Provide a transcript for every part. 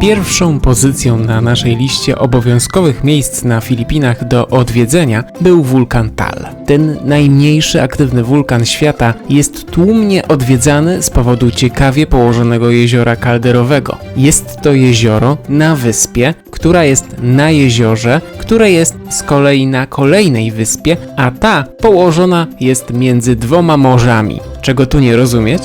Pierwszą pozycją na naszej liście obowiązkowych miejsc na Filipinach do odwiedzenia był wulkan Tal. Ten najmniejszy aktywny wulkan świata jest tłumnie odwiedzany z powodu ciekawie położonego jeziora kalderowego. Jest to jezioro na wyspie, która jest na jeziorze, które jest z kolei na kolejnej wyspie, a ta położona jest między dwoma morzami. Czego tu nie rozumieć?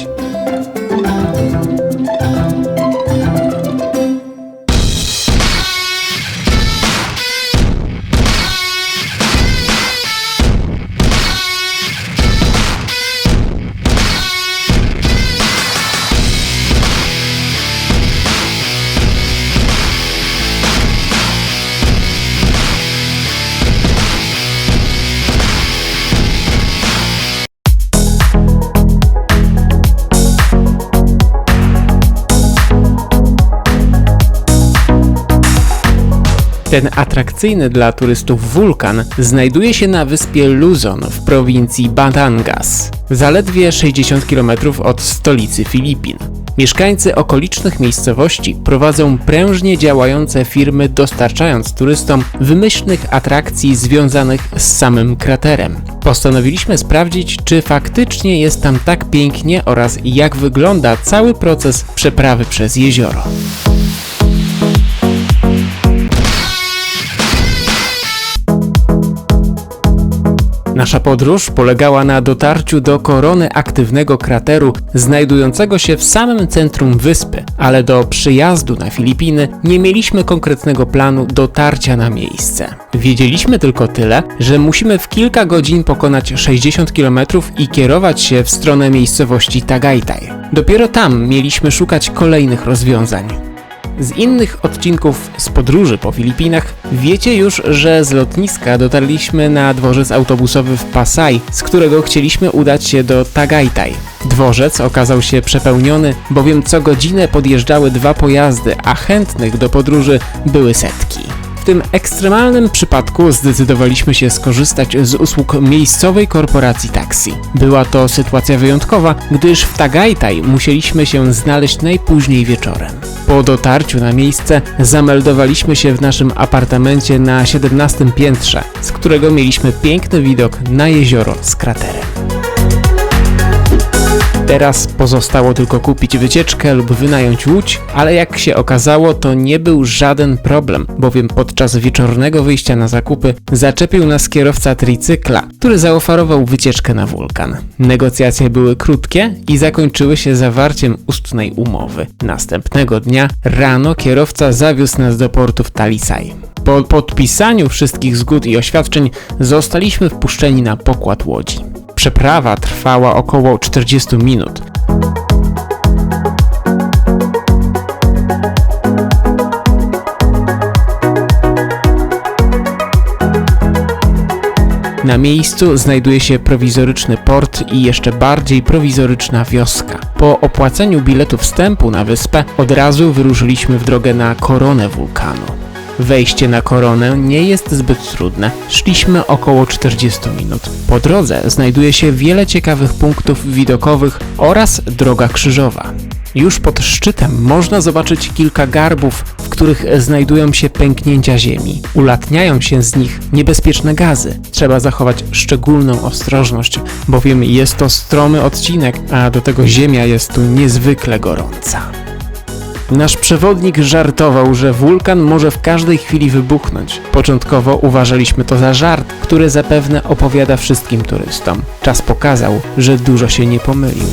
Ten atrakcyjny dla turystów wulkan znajduje się na wyspie Luzon w prowincji Batangas, zaledwie 60 km od stolicy Filipin. Mieszkańcy okolicznych miejscowości prowadzą prężnie działające firmy dostarczając turystom wymyślnych atrakcji związanych z samym kraterem. Postanowiliśmy sprawdzić, czy faktycznie jest tam tak pięknie oraz jak wygląda cały proces przeprawy przez jezioro. Nasza podróż polegała na dotarciu do korony aktywnego krateru znajdującego się w samym centrum wyspy, ale do przyjazdu na Filipiny nie mieliśmy konkretnego planu dotarcia na miejsce. Wiedzieliśmy tylko tyle, że musimy w kilka godzin pokonać 60 km i kierować się w stronę miejscowości Tagaytay. Dopiero tam mieliśmy szukać kolejnych rozwiązań. Z innych odcinków z podróży po Filipinach wiecie już, że z lotniska dotarliśmy na dworzec autobusowy w Pasay, z którego chcieliśmy udać się do Tagaytay. Dworzec okazał się przepełniony, bowiem co godzinę podjeżdżały dwa pojazdy, a chętnych do podróży były setki. W tym ekstremalnym przypadku zdecydowaliśmy się skorzystać z usług miejscowej korporacji taksi. Była to sytuacja wyjątkowa, gdyż w Tagaytay musieliśmy się znaleźć najpóźniej wieczorem. Po dotarciu na miejsce zameldowaliśmy się w naszym apartamencie na 17 piętrze, z którego mieliśmy piękny widok na jezioro z kraterem. Teraz pozostało tylko kupić wycieczkę lub wynająć łódź, ale jak się okazało, to nie był żaden problem, bowiem podczas wieczornego wyjścia na zakupy zaczepił nas kierowca tricykla, który zaoferował wycieczkę na wulkan. Negocjacje były krótkie i zakończyły się zawarciem ustnej umowy. Następnego dnia rano kierowca zawiózł nas do portu w Talisay. Po podpisaniu wszystkich zgód i oświadczeń zostaliśmy wpuszczeni na pokład łodzi. Przeprawa trwała około 40 minut. Na miejscu znajduje się prowizoryczny port i jeszcze bardziej prowizoryczna wioska. Po opłaceniu biletu wstępu na wyspę od razu wyruszyliśmy w drogę na koronę wulkanu. Wejście na koronę nie jest zbyt trudne. Szliśmy około 40 minut. Po drodze znajduje się wiele ciekawych punktów widokowych oraz droga krzyżowa. Już pod szczytem można zobaczyć kilka garbów, w których znajdują się pęknięcia ziemi. Ulatniają się z nich niebezpieczne gazy. Trzeba zachować szczególną ostrożność, bowiem jest to stromy odcinek, a do tego ziemia jest tu niezwykle gorąca. Nasz przewodnik żartował, że wulkan może w każdej chwili wybuchnąć. Początkowo uważaliśmy to za żart, który zapewne opowiada wszystkim turystom. Czas pokazał, że dużo się nie pomylił.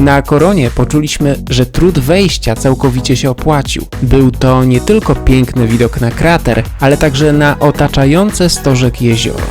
Na koronie poczuliśmy, że trud wejścia całkowicie się opłacił. Był to nie tylko piękny widok na krater, ale także na otaczające stożek jezioro.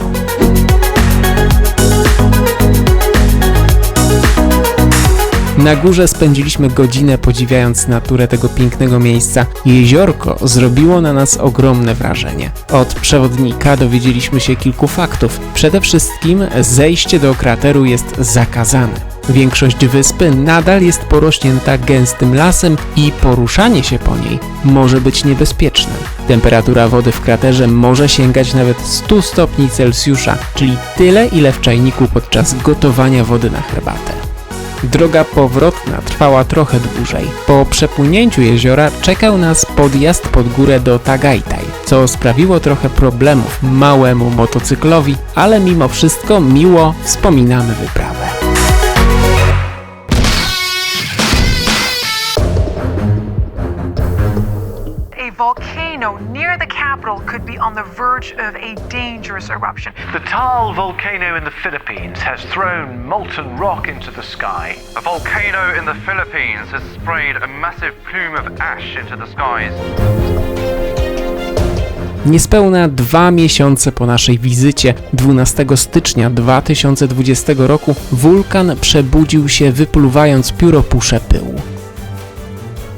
Na górze spędziliśmy godzinę podziwiając naturę tego pięknego miejsca. Jeziorko zrobiło na nas ogromne wrażenie. Od przewodnika dowiedzieliśmy się kilku faktów. Przede wszystkim zejście do krateru jest zakazane. Większość wyspy nadal jest porośnięta gęstym lasem i poruszanie się po niej może być niebezpieczne. Temperatura wody w kraterze może sięgać nawet 100 stopni Celsjusza, czyli tyle ile w czajniku podczas gotowania wody na herbatę. Droga powrotna trwała trochę dłużej. Po przepłynięciu jeziora czekał nas podjazd pod górę do Tagaytay, co sprawiło trochę problemów małemu motocyklowi, ale mimo wszystko miło wspominamy wyprawę. Volcano near the capital could be on the verge of a dangerous eruption. The Taal volcano in the Philippines has thrown molten rock into the sky. A volcano in the Philippines has sprayed a massive plume of ash into the skies. Niespełna dwa miesiące po naszej wizycie, 12 stycznia 2020 roku, wulkan przebudził się wypluwając pióropusze pyłu.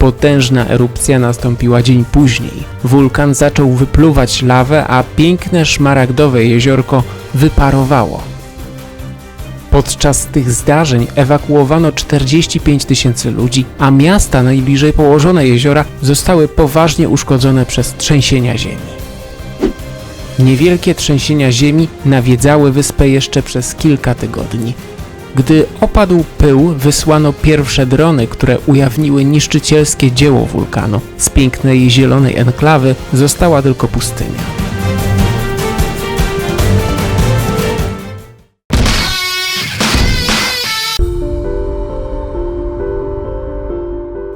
Potężna erupcja nastąpiła dzień później. Wulkan zaczął wypluwać lawę, a piękne szmaragdowe jeziorko wyparowało. Podczas tych zdarzeń ewakuowano 45 tysięcy ludzi, a miasta najbliżej położone jeziora zostały poważnie uszkodzone przez trzęsienia ziemi. Niewielkie trzęsienia ziemi nawiedzały wyspę jeszcze przez kilka tygodni. Gdy opadł pył, wysłano pierwsze drony, które ujawniły niszczycielskie dzieło wulkanu. Z pięknej zielonej enklawy została tylko pustynia.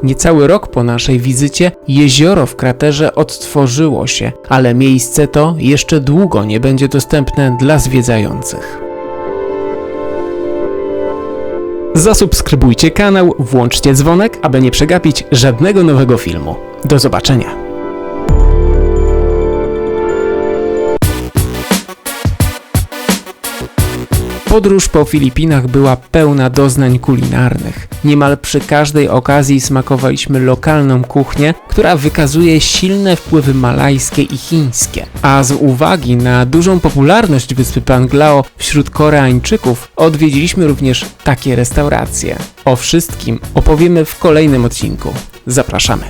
Niecały rok po naszej wizycie jezioro w kraterze odtworzyło się, ale miejsce to jeszcze długo nie będzie dostępne dla zwiedzających. Zasubskrybujcie kanał, włączcie dzwonek, aby nie przegapić żadnego nowego filmu. Do zobaczenia. Podróż po Filipinach była pełna doznań kulinarnych. Niemal przy każdej okazji smakowaliśmy lokalną kuchnię, która wykazuje silne wpływy malajskie i chińskie. A z uwagi na dużą popularność wyspy Panglao wśród Koreańczyków odwiedziliśmy również takie restauracje. O wszystkim opowiemy w kolejnym odcinku. Zapraszamy.